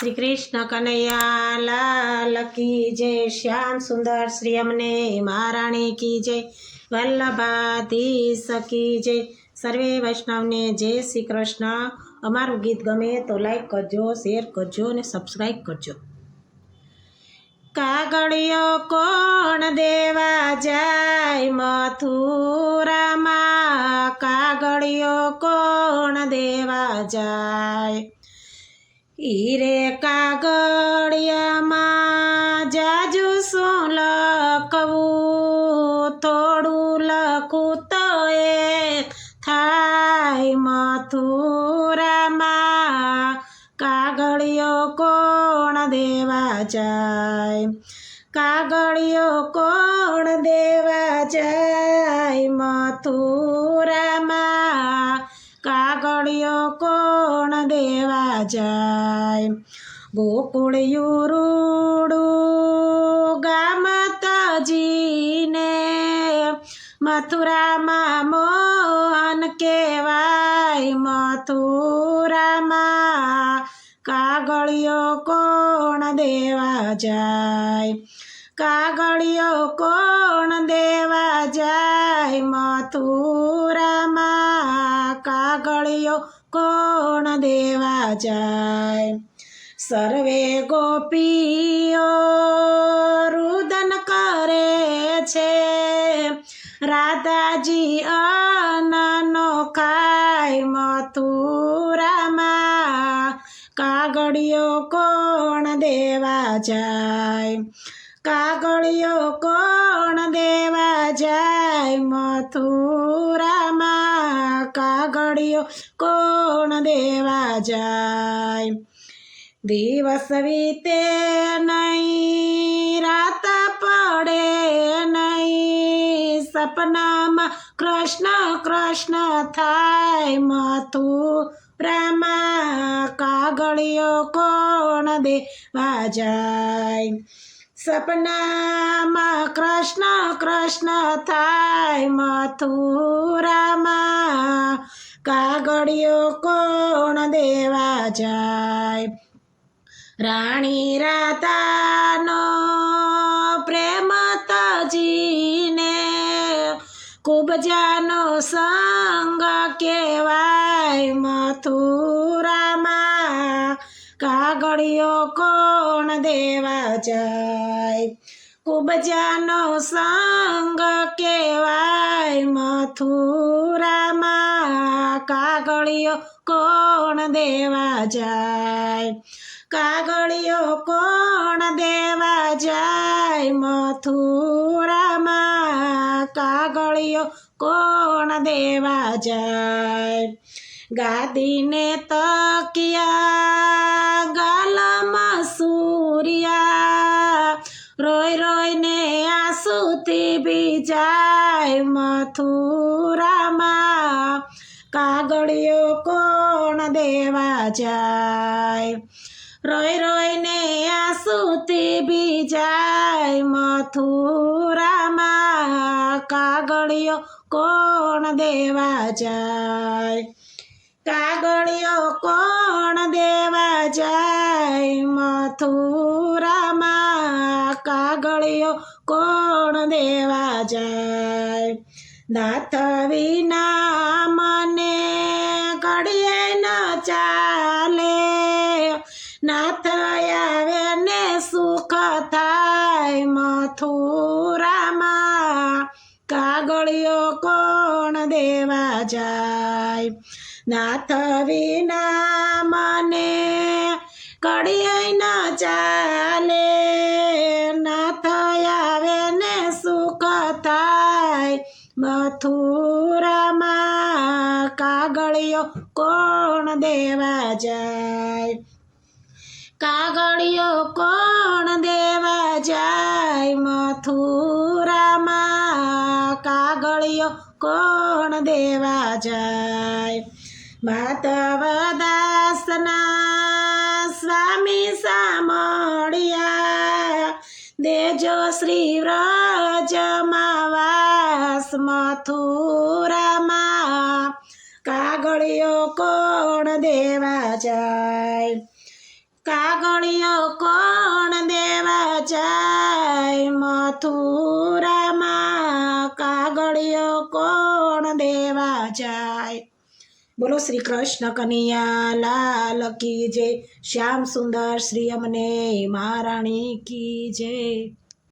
શ્રી કૃષ્ણ કનૈયા લાલ કી જય, શ્યામ સુંદર શ્રી અમને મહારાણી કી જય, વલ્લભાધીશ કી જય. સર્વે વૈષ્ણવને જય શ્રી કૃષ્ણ. અમારું ગીત ગમે તો લાઈક કરજો શેર કરજો અને સબસ્ક્રાઈબ કરજો. કાગળિયો કોણ દેવા જાય? મથુરામાં કાગળિયો કોણ દેવા જાય? હીરે કાગળિયામાં જાજુ શું લખવું? થોડું લખું તો એ થાય મથુરામાં. કાગળિયો કોણ દેવા જાય? કાગળિયો કોણ દેવા જાય મથુરામાં? દેવા જાય. ગોકુળિયું રૂડું ગામતજીને મથુરામાં મોહન કહેવાય. મથુરામાં કાગળિયો કોણ દેવા જાય? કાગળિયો કોણ દેવા જાય? મથુરામાં કાગળિયો કોણ દેવા જાય? સર્વે ગોપીઓ રુદન કરે છે. રાધાજી અનનો ખાય મથુરામાં. કાગળિયો કોણ દેવા જાય? કાગળિયો કોણ દેવા જાય? મથુરામાં. કાગળિયો કોણ દેવા જાય દિવસ વીતે નહીં રાત પડે નહીં સપનામાં કૃષ્ણ કૃષ્ણ થાય મથુરામાં કાગળિયો કોણ દેવા જાય સપનામાં કૃષ્ણ કૃષ્ણ થાય મથુરામાં કાગળિયો કોણ દેવા જાય? રાણી રાતાનો પ્રેમ તજીને કુબજાનો સંગ કહેવાય મથુરામાં. કાગળિયો કોણ દેવા જાય? કુબજાનો સંગ કેવાય મથુરામાં. કાગળિયો કોણ દેવા જાય? કાગળિયો કોણ દેવા જાય? મથુરામાં કાગળિયો કોણ દેવા જાય? ગાદીને તકિયા, ગાલમાં સૂર્યા રોય રોયને આંસુથી ભીજાય મથુરામાં. કાગળિયો કોણ દેવા જાય? રોય રોયને આંસુથી ભીજાય મથુરામાં. કાગળિયો કોણ દેવા જાય? કાગળિયો કોણ દેવા જાય મથુરામાં? કાગળિયો કોણ દેવા જાય? નાથ વિના મને ઘડીએ ન ચાલે. નાથ આવે ને સુખ થાય મથુરામાં. કાગળિયો કોણ દેવા જાય? નાથ વિના મને કડીએ ન ચાલે. મથુરામાં કાગળિયો કોણ દેવા જાય? કાગળિયો કોણ દેવા જાય? મથુરામાં કાગળિયો કોણ દેવા જાય? માધવ દાસના સ્વામી સામળિયા. દેજો શ્રી વ્રજમાં મથુરામાં, કાગળિયો કોણ દેવા જાય? કાગળિયો કોણ દેવા જાય? મથુરામાં, કાગળિયો કોણ દેવા જાય? બોલો શ્રી કૃષ્ણ કનૈયા, લાલ કી જય. શ્યામ સુંદર, શ્રી અમને મહારાણી કી જય.